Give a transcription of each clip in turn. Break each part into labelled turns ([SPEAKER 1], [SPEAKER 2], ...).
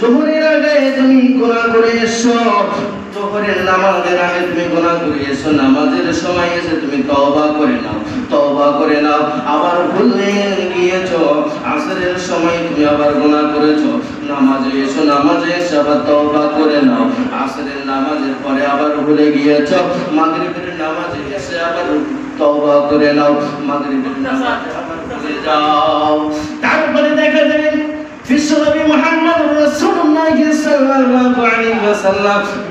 [SPEAKER 1] জোহরের আগে তুমি গুনাহ করে এসো। জোহরের নামাজের আগে তুমি গুনাহ করে এসো। নামাজের সময় এসে তুমি তওবা করে নাও। তওবা করে নাও। আবার ভুলে গিয়েছো। আসরের সময় তুমি আবার গুনাহ করেছ। নামাজে এসো, নামাজে এসে আবার তওবা করে নাও। আসরের নামাজের পরে আবার ভুলে গিয়েছো। মাগরিবের নামাজে এসে আবার তওবা করে নাও। মাগরিবের নামাজে আবার ভুলে যাও। তারপরে দেখা যায় বিশ্বনবী মুহাম্মদ রাসূলুল্লাহ সাল্লাল্লাহু আলাইহি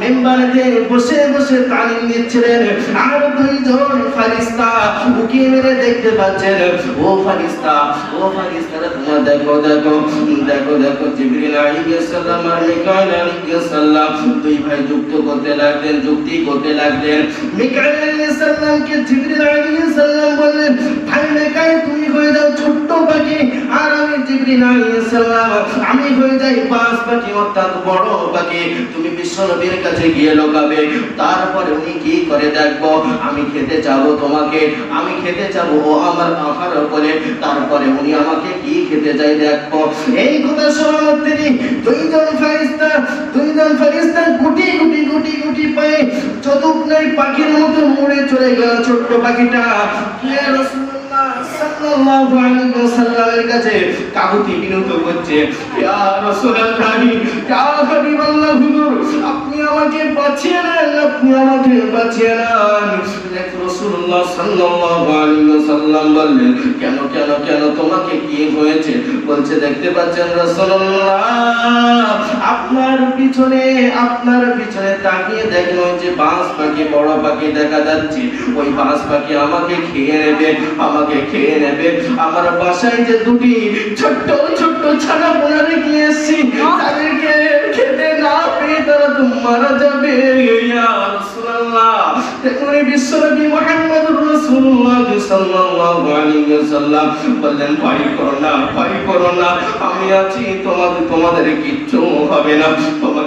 [SPEAKER 1] মিম্বারে বসে বসে তালিম দিচ্ছিলেন আর দুইজন ফেরেশতা উকি মেরে দেখতে পাচ্ছেন। ও ফেরেশতা ও দেখো দেখো দেখো দেখো, জিবরিল আলাইহিস সালাম আর মিকাইল আলাইহিস সালাম দুই ভাই যুক্ত করতে লাগলেন, যুক্তি করতে লাগলেন। মিকাইল আলাইহিস জিবরিল আলাইহিস সালাম বললেন, ভাই মিকাইল হয়ে যাও ছোট্ট পাখি, আর আমি জিবরিল আলাইহিস সালাম আমি হয়ে যাই পাঁচ পাখি, অর্থাৎ পাখি তুমি বিশ্বনবীর কাছে গিয়ে লোকাবে। তারপরে উনি কি করে দেখব? আমি খেতে চাবো তোমাকে, আমি খেতে চাবো, ও আমার আহার করে তারপরে উনি আমাকে কি খেতে চাই দেখব? এই কথা শোনার তিনি দুইজন ফেরেশতা দুইজন ফেরেশতা গুটি গুটি গুটি গুটি পায়ে চতুর্নাই পাখির মতো উড়ে চলে গেল ছোট্ট পাখিটা। কে রাসূলুল্লাহ সাল্লাল্লাহু আলাইহি ওয়াসাল্লামের কাছে কাকুতি বিনত করছে ইয়া রাসূলুল্লাহ, ইয়া হাবিবাল্লাহ হুজুর, আপনি আমাকে বাঁচিয়ে নেন, আপনি আমাকে বাঁচিয়ে নেন। রাসূলুল্লাহ সাল্লাল্লাহু আলাইহি ওয়াসাল্লাম বললেন কেন কেন কেন তোমাকে কি হয়েছে? বলছে দেখতে পাচ্ছেন রাসূলুল্লাহ আপনার পিছনে আপনার পিছনে তাকিয়ে দেখেন ওই যে বাঁশ পাখি বড় পাখি দেখা যাচ্ছে। ওই বাঁশ পাখি আমাকে খেয়ে নেবে আমাকে খেয়ে নেবে। আমার বাসায় যে দুটি ছোট্ট ছোট্ট ছানা পোনা রেখে এসেছি তাদেরকে খেতে না পেয়ে তারা তো মারা যাবে ইয়া রাসূলুল্লাহ দেখুন বিশ্বনবী মোহাম্মদ রাসূলুল্লাহ সাল্লাল্লাহু আলাইহি ওয়াসাল্লাম বললেন, ভয় করো না, ভয় করো না। আমি আছি, তোমাদের তোমাদের কিচ্ছু হবে না। তোমাকে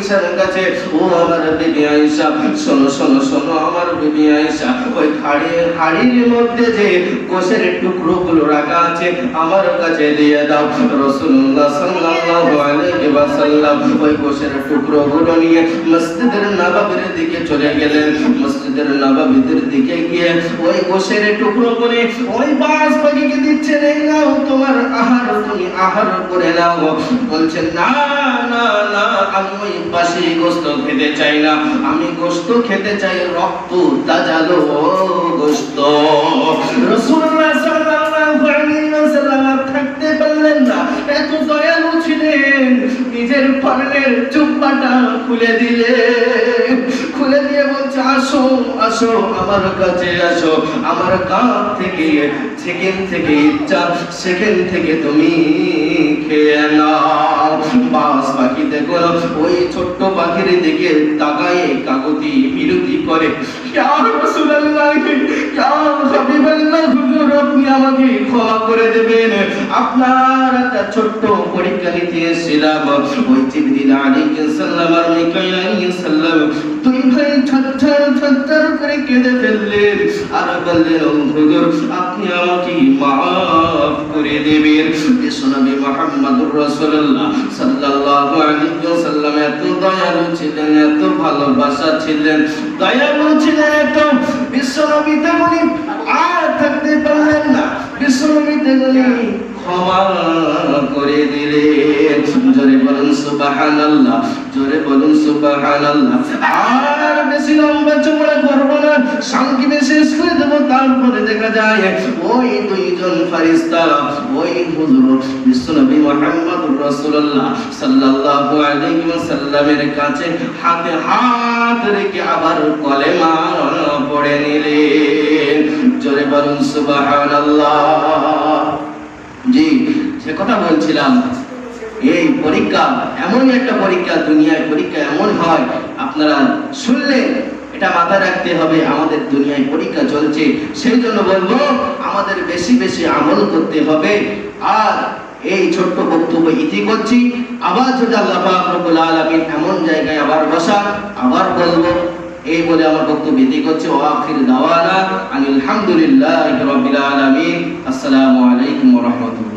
[SPEAKER 1] আয়েশার কাছে, ও আমার বিবি আয়েশা, শোনো শোনো শোনো, আমার বিবি আয়েশা, ওই হাড়ির হাড়ির মধ্যে যে গোশের টুকরোগুলো রাখা আছে, আমার কাছে দিয়ে দাও। রাসূলুল্লাহ সাল্লাল্লাহু আলাইহি ওয়াসাল্লাম ওই গোশের টুকরোগুলো নিয়ে মসজিদের নববীর দিকে চলে গেলেন। মসজিদের নববীর দিকে গিয়ে ওই গোশের টুকরো করে ওই বাস পাখিকে দিচ্ছেন এই নাও তোমার আহার, তুমি আহার করে নাও। বলছেন না না না আমি গোস্ত খেতে চাই না আমি গোস্ত। গোস্ত থাকতে পারলেন না। এত দয়ালু ছিলেন, নিজের ফরেনের চুপ্পাটা খুলে দিলেন। খুলে দিয়ে বলছে, আসো আসো, আমার কাছে আসো। আমার কাপ থেকে সেকেন্ড থেকে ইচ্ছা সেকেন্ড থেকে তুমি খেয়ে নাও বাস পাখি দেখো ওই ছোট্ট পাখির দিকে তাকায় কাকুতি বিরতি করে। ইয়া রাসূলুল্লাহ, ইয়া আপনি আমাকে আর মিকাইল আপনি আমাকে করে দেবেন। বিশ্বনবী মুহাম্মদুর রাসূলুল্লাহ সাল্লাল্লাহু আলাইহি ছিলেন, এত ভালোবাসা ছিলেন দয়ালু ছিলেন এত বিশ্বনবী তেমনি আর থাকতে পারলেন না। বিশ্বনবী তেমনি ক্ষমা করে দিলেন। জোরে বলুন, সুবহানাল্লাহ। জোরে বলুন, সুবহানাল্লাহ। আর বেশি লম্বা চওড়া করব না করে দেব, তারপরে দেখা যায় ওই দুইজন ফেরেশতা, ওই হুজুর বিশ্বনবী মুহাম্মদুর রাসূলুল্লাহ সাল্লাল্লাহু আলাইহি ওয়াসাল্লামের কাছে হাতে হাত রেখে আবার কলেমা পড়ে নিলেন। জোরে বলুন, সুবহানাল্লাহ। জি, সে কথা বলছিলাম। এই পরীক্ষা এমন একটা পরীক্ষা, দুনিয়ায় পরীক্ষা এমন হয়, আপনারা শুনলেন এটা মাথায় রাখতে হবে, আমাদের দুনিয়ায় পরীক্ষা চলছে। সেই জন্য বলব, আমাদের বেশি বেশি আমল করতে হবে। আর এই ছোট্ট বক্তব্য ইতি করছি। আবার যদি আল্লাহ রব্বুল এমন জায়গায় আবার বসা আবার বলব, এই বলে আমার বক্তব্য ইতি করছি। ও আখির দাওয়ানা আলহামদুলিল্লাহি আলামিন। আসসালামু আলাইকুম রাহমাতুল্লাহ।